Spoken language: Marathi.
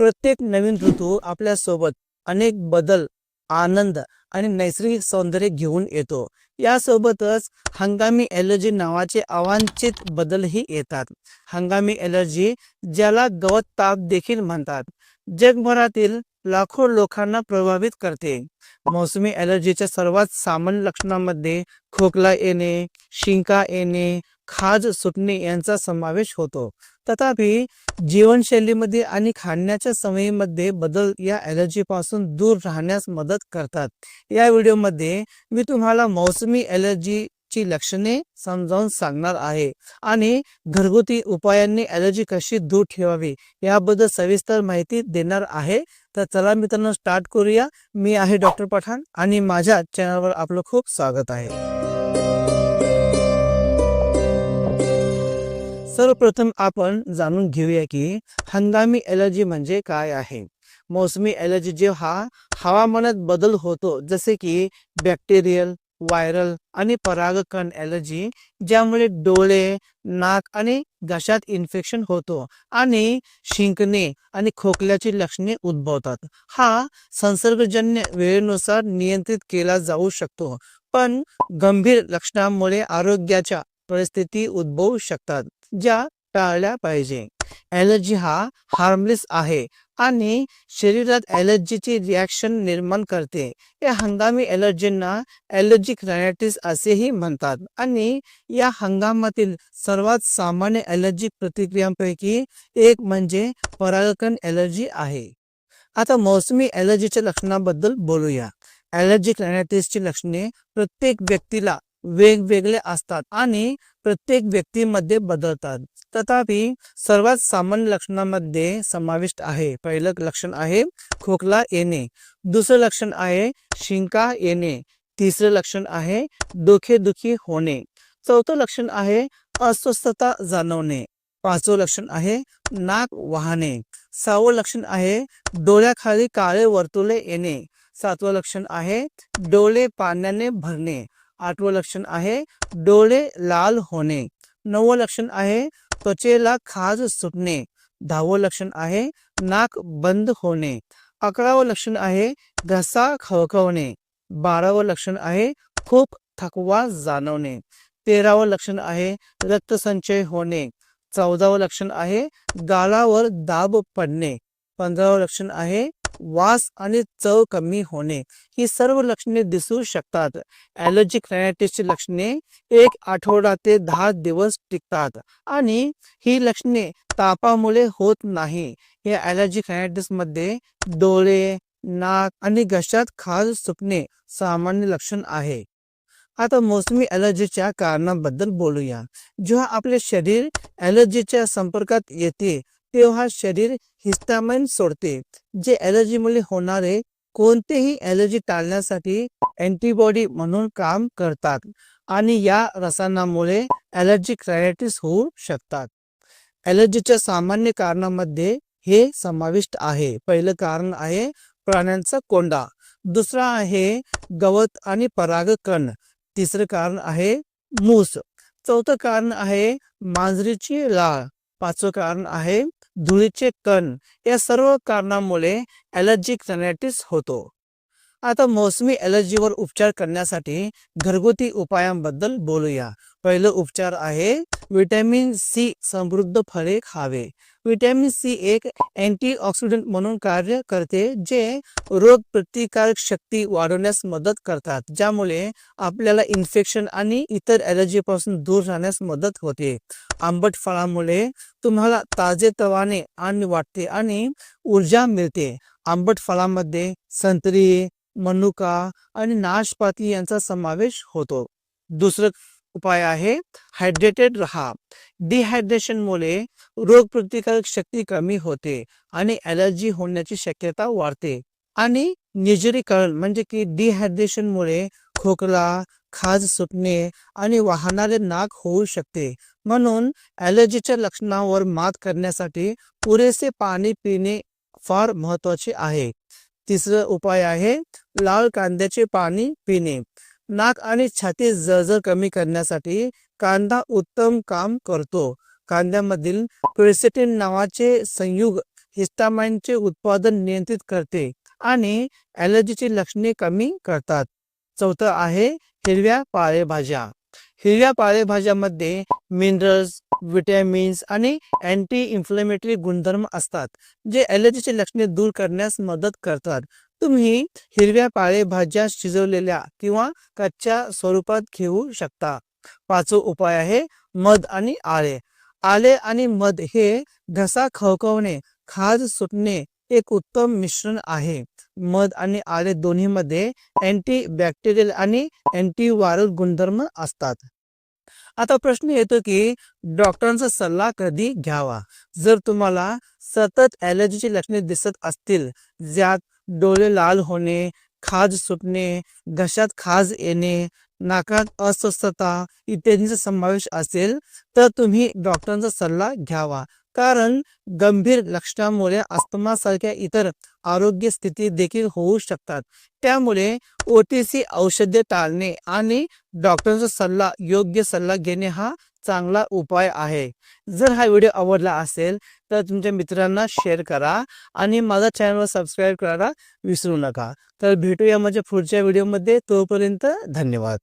प्रत्येक नवीन ऋतू आपल्यासोबत अनेक बदल आनंद आणि नैसर्गिक सौंदर्य घेऊन येतो. यासोबतच हंगामी एलर्जी नावाचे अवांछित बदलही येतात. हंगामी एलर्जी ज्याला गवत ताप देखील म्हणतात जगभरातील लाखो लोकांना प्रभावित करते. मोसमी एलर्जीच्या सर्वात सामान्य लक्षणांमध्ये खोकला येणे शिंका येणे खाज सुटणे यांचा समावेश होतो. तथापि जीवनशैलीमध्ये आणि खाण्याच्या सवयीमध्ये बदल या एलर्जी पासून दूर राहण्यास मदत करतात. या व्हिडिओमध्ये मी तुम्हाला मौसमी एलर्जी ची लक्षणे समजावून सांगणार आहे आणि घरगुती उपायांनी एलर्जी कशी दूर ठेवावी याबद्दल सविस्तर माहिती देणार आहे. तर चला मित्रांनो स्टार्ट करूया. मी आहे डॉक्टर पठाण आणि माझ्या चॅनलवर आपलं खूप स्वागत आहे. सर्वप्रथम आपण जाणून घेऊया की हंगामी एलर्जी म्हणजे काय आहे. मोसमी एलर्जी जेव्हा हवामानात बदल होतो जसे की बॅक्टेरियल व्हायरल आणि परागकण एलर्जी ज्यामुळे डोळे नाक आणि घशात इन्फेक्शन होतो आणि शिंकणे आणि खोकल्याची लक्षणे उद्भवतात. हा संसर्गजन्य वेळेनुसार नियंत्रित केला जाऊ शकतो पण गंभीर लक्षणांमुळे आरोग्याच्या परिस्थिती उद्भवू शकतात. ज्या टाळल्या पाहिजे. ॲलर्जी हा हार्मलेस आहे आणि शरीरात ॲलर्जीची रिॲक्शन निर्माण करते. या हंगामी ॲलर्जींना ॲलर्जिक रायनायटिस असेही म्हणतात आणि या हंगामातील सर्वात सामान्य ॲलर्जिक प्रतिक्रियांपैकी एक म्हणजे परागकण एलर्जी आहे. आता मौसमी ॲलर्जीच्या लक्षणाबद्दल बोलूया. ॲलर्जिक रायनायटिसची लक्षणे प्रत्येक व्यक्तीला वेगवेगळे असतात आणि प्रत्येक व्यक्तीमध्ये बदलतात. तथापि सर्वात सामान्य लक्षणामध्ये समाविष्ट आहे. पहिलं लक्षण आहे खोकला येणे. दुसरं लक्षण आहे शिंका येणे. तिसरं लक्षण आहे डोकेदुखी होणे. चौथं लक्षण आहे अस्वस्थता जाणवणे. पाचवं लक्षण आहे नाक वाहणे. सहावं लक्षण आहे डोळ्याखाली काळे वर्तुळे येणे. सातवं लक्षण आहे डोळे पाण्याने भरणे. आठवं लक्षण आहे डोळे लाल होणे. नववं लक्षण आहे त्वचेला खाज सुटणे. दहावं लक्षण आहे नाक बंद होणे. अकरावं लक्षण आहे घसा खवखवणे. बारावं लक्षण आहे खूप थकवा जाणवणे. तेरावं लक्षण आहे रक्तसंचय होणे. चौदावं लक्षण आहे गालावर दाब पडणे. पंधरावं लक्षण आहे वास आणि चव कमी होणे ही सर्व लक्षणे दिसू शकतात. ॲलर्जिक रायटिसची लक्षणे एक आठवडा ते दहा दिवस टिकतात आणि ही लक्षणे तापामुळे होत नाही. या ॲलर्जिक रायटिसमध्ये डोळे नाक आणि घशात खाज सुटणे सामान्य लक्षण आहे. आता मोसमी ॲलर्जीच्या कारणाबद्दल बोलूया. जेव्हा आपले शरीर ॲलर्जीच्या संपर्कात येते तेव्हा शरीर हिस्टामाइन सोडते जे ऍलर्जीमुळे होणारे कोणतेही ऍलर्जी टाळण्यासाठी अँटीबॉडी म्हणून काम करतात आणि या रसायनामुळे ॲलर्जिक रायटिस होऊ शकतात. ॲलर्जीच्या सामान्य कारणामध्ये हे समाविष्ट आहे. पहिलं कारण आहे प्राण्यांचा कोंडा. दुसरा आहे गवत आणि परागकण तिसरं कारण आहे मूस. चौथं कारण आहे मांजरीची लाळ. पाचवं कारण आहे धुळीचे कण या सर्व कारणामुळे ॲलर्जिक रॅनायटिस होतो. आता मोसमी एलर्जीवर उपचार करण्यासाठी घरगुती उपायांबद्दल बोलूया. पहिलं उपचार आहे विटॅमिन सी समृद्ध फळे खावे. विटॅमिन सी एक अँटीऑक्सिडंट म्हणून कार्य करते जे रोग प्रतिकारक शक्ती वाढवण्यास मदत करतात ज्यामुळे आपल्याला इन्फेक्शन आणि इतर एलर्जीपासून दूर राहण्यास मदत होते. आंबट फळामुळे तुम्हाला ताजेतवाने आणि वाटते आणि ऊर्जा मिळते. आंबट फळामध्ये संत्री मनुका आणि नाशपाती यांचा समावेश होतो. दुसरं उपाय आहे हायड्रेटेड राहा. डिहायड्रेशनमुळे रोगप्रतिकारक शक्ती कमी होते आणि ॲलर्जी होण्याची शक्यता वाढते. आणि निर्जरीकरण म्हणजे की डिहायड्रेशनमुळे खोकला खाज सुटणे आणि वाहणारे नाक होऊ शकते. म्हणून ॲलर्जीच्या लक्षणांवर मात करण्यासाठी पुरेसे पाणी पिणे फार महत्त्वाचे आहे. तिसरं उपाय आहे लाल कांद्याचे पाणी पिणे. नाक आणि छाती जळजळ कमी करण्यासाठी कांदा उत्तम काम करतो. कांद्यामधील क्रिसेटिन नावाचे संयुग हिस्टामाइनचे उत्पादन नियंत्रित करते आणि ॲलर्जीची लक्षणे कमी करतात. चौथं आहे हिरव्या पालेभाज्या. हिरव्या पालेभाज्यामध्ये मिनरल्स विटॅमिन्स आणि अँटी इन्फ्लेमेटरी गुणधर्म असतात जे ॲलर्जीची लक्षणे दूर करण्यास मदत करतात. तुम्ही हिरव्या पालेभाज्या शिजवलेल्या किंवा कच्च्या स्वरूपात घेऊ शकता. पाचवा उपाय आहे मध आणि आले. आले आणि मध हे घसा खवखवणे खाज सुटणे एक उत्तम मिश्रण आहे. मध आणि आले दोन्हीमध्ये अँटी बॅक्टेरियल आणि अँटीव्हायरल गुणधर्म असतात. आता प्रश्न येतो की डॉक्टरांचा सल्ला कधी घ्यावा? जर तुम्हाला सतत ॲलर्जीची लक्षणे दिसत असतील ज्यात डोळे लाल होणे खाज सुटणे घशात खाज येणे नाकात अस्वस्थता इत्यादींचा समावेश असेल तर तुम्ही डॉक्टरांचा सल्ला घ्यावा. कारण गंभीर लक्षणामुळे अस्थमासारख्या इतर आरोग्य स्थिती देखील होऊ शकतात. त्यामुळे ओ टी सी औषधे टाळणे आणि डॉक्टरांचा सल्ला योग्य सल्ला घेणे हा चांगला उपाय आहे. जर हा व्हिडिओ आवडला असेल तर तुमच्या मित्रांना शेअर करा आणि माझा चॅनलवर सबस्क्राईब करायला विसरू नका. तर भेटूया माझ्या पुढच्या व्हिडिओमध्ये. तोपर्यंत धन्यवाद.